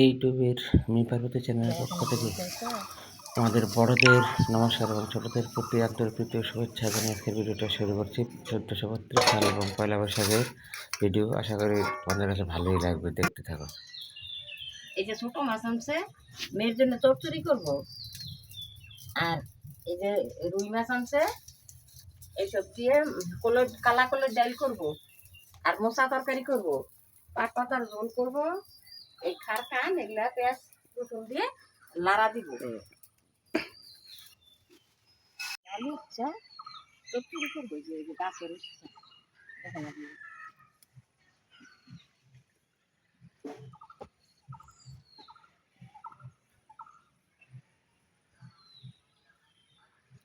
ইউটিউবের মি পার্বতী চ্যানেলের পক্ষ থেকে আমাদের বড়দের নমস্কার এবং ছোটদের প্রতি আন্তরিক প্রীতি শুভেচ্ছা জানিয়ে আজকের ভিডিওটা শুরু করছি। চোদ্দোশো বত্রিশ সাল এবং পয়লা বৈশাখের ভিডিও আশা করি তোমাদের কাছে ভালোই লাগবে, দেখতে থাকো। এই যে ছোট মাছ আনছে, মেয়ের জন্য চচ্চড়ি করব। আর এই যে রুই মাছ আনছে, এইসব দিয়ে কলর, কালা কলর ডাল করব। আর মশা তরকারি করব। পাট পাতার ঝোল করব। এই খার খান এগুলা পেঁয়াজ রসুন দিয়ে লাড়া দিব আলু উচ্ছা চচ্চড়ি করব এই যে এই যে গাছের উচ্ছা দেখেন আপনি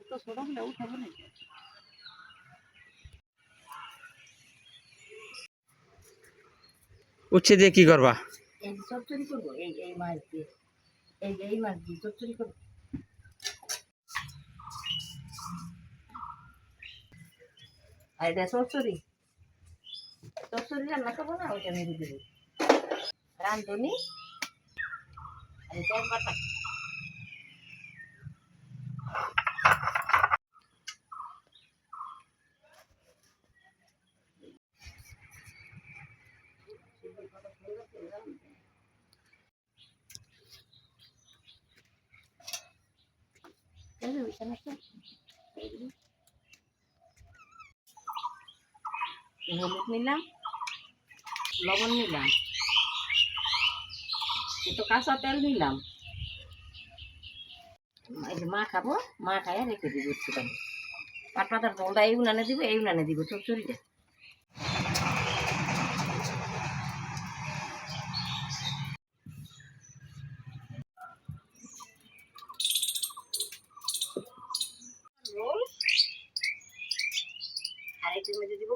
তো ছোট হলে উঠাবো নাকি উচ্ছে দিয়ে কি করবা এই যে চচ্চড়ি করব এই এই মাছ দিয়ে। এই এই মাছ দিয়ে চচ্চড়ি করব। আর এটা চচ্চড়ি। চচ্চড়ি রান্না করব না, ওইটা মেরে দেবো। রান্ধনি আর এটা বাটা না যে। হলুদ নিলাম, লবণ নিলাম, একটু কাঁচা তেল নিলাম মা খাব, মা খাইয়া রেখে দিব একটু পাট পাতার জলটা এই উনানে দিব, এই উনানে দিব চচ্চড়িটা রোল আর একটু মধ্যে দিব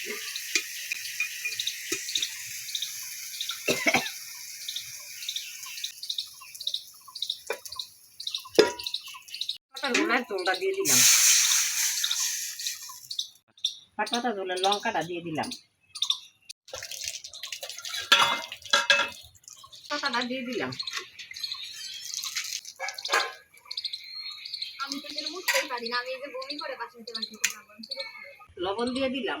পাতা ঝোলার দিয়ে দিলাম। পাতা ঝোলের লঙ্কাটা দিয়ে দিলাম। পাতাটা দিয়ে দিলাম। লবণ দিয়ে দিলাম।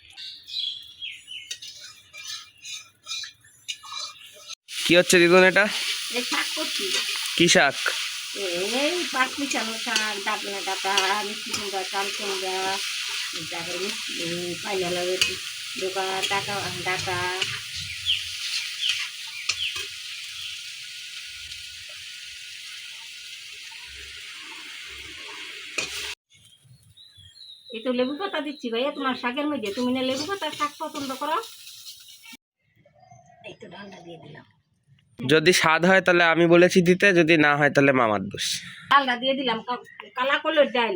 কি হচ্ছে দিদুন এটা? এই শাক করছি। কি শাক? এই পাঁচ মিশানো শাক ডাবনা ডাটা মিষ্টি কুমড়া কুমড়া তারপরে মিষ্টি ডোকা টাকা ডাটা। এই তো লেবু পাতা দিচ্ছি ভাইয়া তোমার শাকের মধ্যে। তুমি না লেবু পাতা শাক পছন্দ করো? এই তো ডালটা দিয়ে দিলাম। যদি স্বাদ হয় তাহলে আমি বলেছি দিতে যদি না হয় তাহলে মামার দোষ। ডালটা দিয়ে দিলাম কালা কলের ডাল।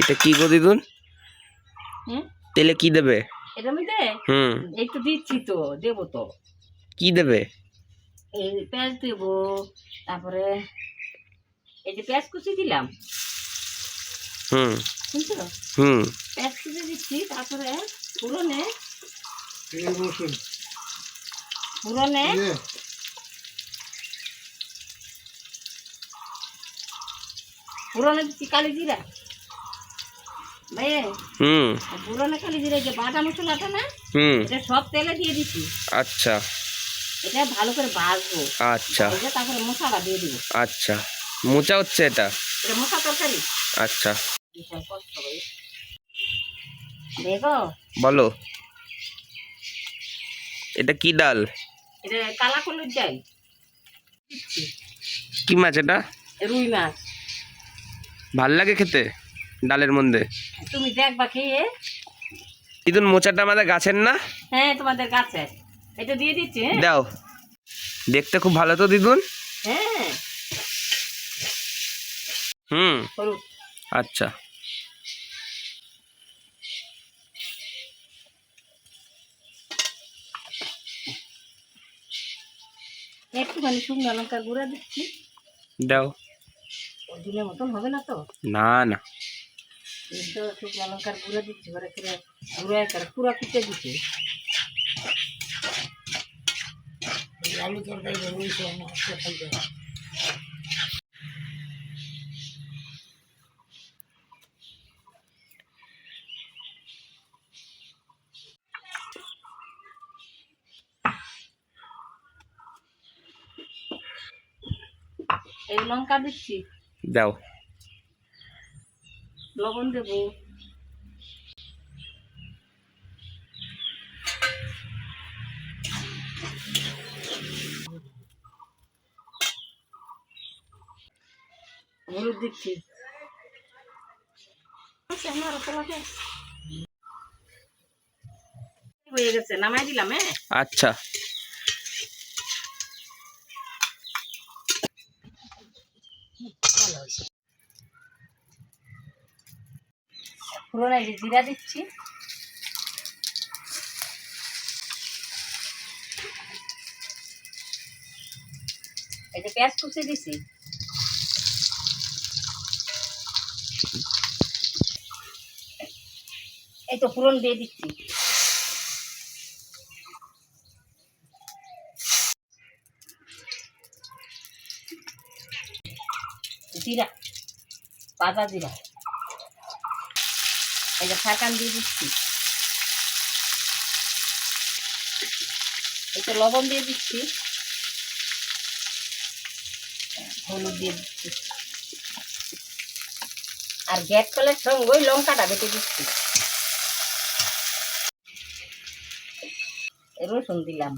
এটা কি গো দিদুন? তেলে কি দেবে? এটা মধ্যে হুম। এই তো দিচ্ছি তো দেবো তো। কি দেবে? এই পেঁয়াজ দেবো তারপরে এই যে পেঁয়াজ কুচি দিলাম। হুম। শুনছো? হুম। পেঁয়াজ কুচি দিচ্ছি তারপরে পুরনে? পুরনে পুরনে কালি জিরা। হুম। পুরনো কালি জিরে যে বাটা মশলাটা না হুম। এটা সব তেলে দিয়ে দিচ্ছি। আচ্ছা। এটা ভালো করে ভাজবো। আচ্ছা। তারপরে মশলা দিয়ে দিব। আচ্ছা। মোচা হচ্ছে এটা? এটা মশলা তরকারি। আচ্ছা। দেখো? বলো। এটা কি ডাল? এটা কালা কলুর যাই কি মাছ এটা? রুই মাছ। ভালো লাগে খেতে ডালের মধ্যে? তুমি দেখবা খেয়ে। ইদুন মোচাটা আমাদের গাছের না? হ্যাঁ তোমাদের কাছে এটা দিয়ে দিচ্ছি হ্যাঁ? দাও। দেখতে খুব ভালো তো দিদুন হ্যাঁ। হুম। আচ্ছা। একটুখানি শুকনো লঙ্কার গুঁড়া দিচ্ছি। দাও। দিনের মতন হবে না তো? না না। এই তো শুকনো লঙ্কার গুঁড়া দিচ্ছি করে করে গুঁড়া করে পুরো কুটে দিচ্ছি। আলু তরকারি এই লঙ্কা দিচ্ছি। দাও। লবণ দেবো। হলুদ দিচ্ছি। হয়ে গেছে নামাই দিলাম হ্যাঁ? আচ্ছা। পুরোনো জিরা দিচ্ছি। এই যে পেঁয়াজ কুচি দিছি। এই তো পুরন দিয়ে দিচ্ছি। জিরা, বাজা জিরা। এই যে ফাঁকান দিয়ে দিচ্ছি। একটু লবণ দিয়ে দিচ্ছি। হলুদ দিয়ে দিচ্ছি। আর গ্যাস কলের সঙ্গে ওই লঙ্কাটা বেটে দিচ্ছি। রসুন দিলাম।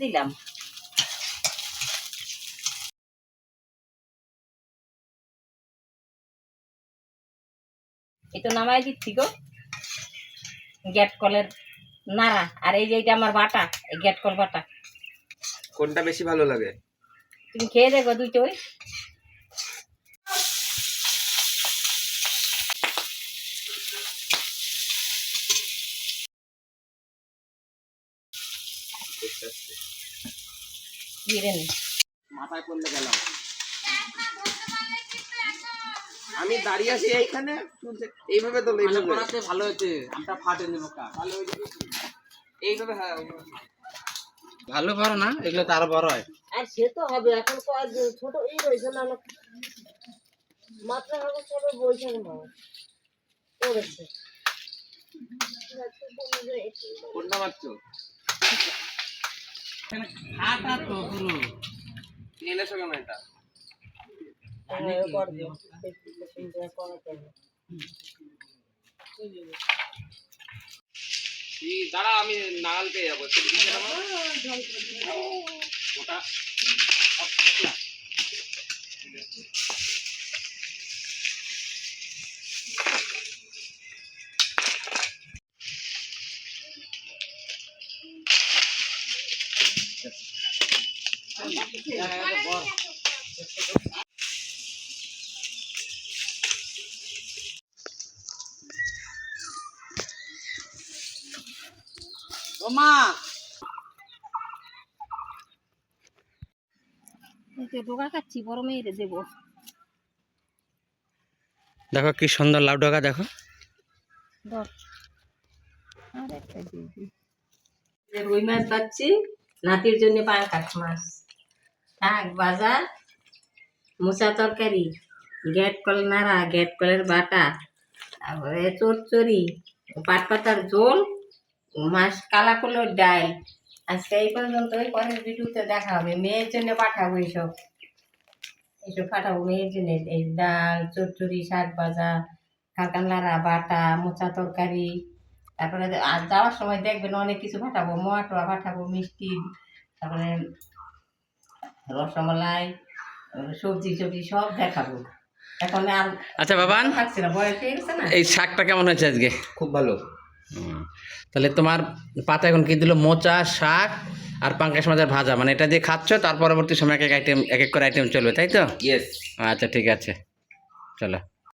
দিলাম। এই তো নামাই দিচ্ছি গো। গ্যাট কলের নাড়া। আর এই যে এইটা আমার বাটা এই গ্যাট কল বাটা। কোনটা বেশি ভালো লাগে? তুমি খেয়ে দেখো দুইটা ওই মাথায় পড়লে গেলাম। আমি দাঁড়িয়ে আছি এইখানে এইভাবে তো এইভাবে ভালো হয়েছে আমটা ফাটে নেব ভালো হয়েছে এইভাবে হ্যাঁ। ভালো বড় না এগুলো তো আরও বড় হয়। আর সে তো হবে এখন কয়েকদিন ছোট এই রয়েছে না না। মাত্রা হবে ছোট বইছে না। পড়েছে। কোনটা মারছো ফাটা তো পুরো। এনেছো কেন এটা? দাঁড়া আমি নাগাল পেয়ে যাব। একটু দিকে নামাও। ওটা মা। ডোকা খাচ্ছি বড় মেয়েরে দেবো। দেখো কি সুন্দর লাউ ডগা দেখো। রুই মাছ পাচ্ছি নাতির জন্য পাঙ্কাশ মাছ। শাক বাজার। মোচা তরকারি গ্যাট কল নাড়া গ্যাট কলের বাটা তারপরে চচ্চড়ি পাট পাতার ঝোল মাছ কালা কলোর ডাল। আজকে এই পর্যন্ত ওই পরের ভিডিওতে দেখা হবে। মেয়ের জন্য পাঠাবো এইসব এইসব পাঠাবো মেয়ের জন্য। এই ডাল চচ্চড়ি শাক ভাজা কাঁকানলাড়া বাটা মোচা তরকারি। তারপরে আর যাওয়ার সময় দেখবেন অনেক কিছু পাঠাবো। মোয়াটোয়া পাঠাবো মিষ্টি তারপরে রসমালাই সবজি টবজি সব দেখাবো। এখন আর আচ্ছা বাবা থাকছে না বয়স হয়ে গেছে না? এই শাকটা কেমন হয়েছে আজকে? খুব ভালো। তাহলে তোমার পাতা এখন কি দিল? মোচা শাক আর পাঙ্কাশ মাছের ভাজা। মানে এটা দিয়ে খাচ্ছ তার পরবর্তী সময় এক এক আইটেম এক এক করে আইটেম চলবে তাই তো? আচ্ছা ঠিক আছে। চলো।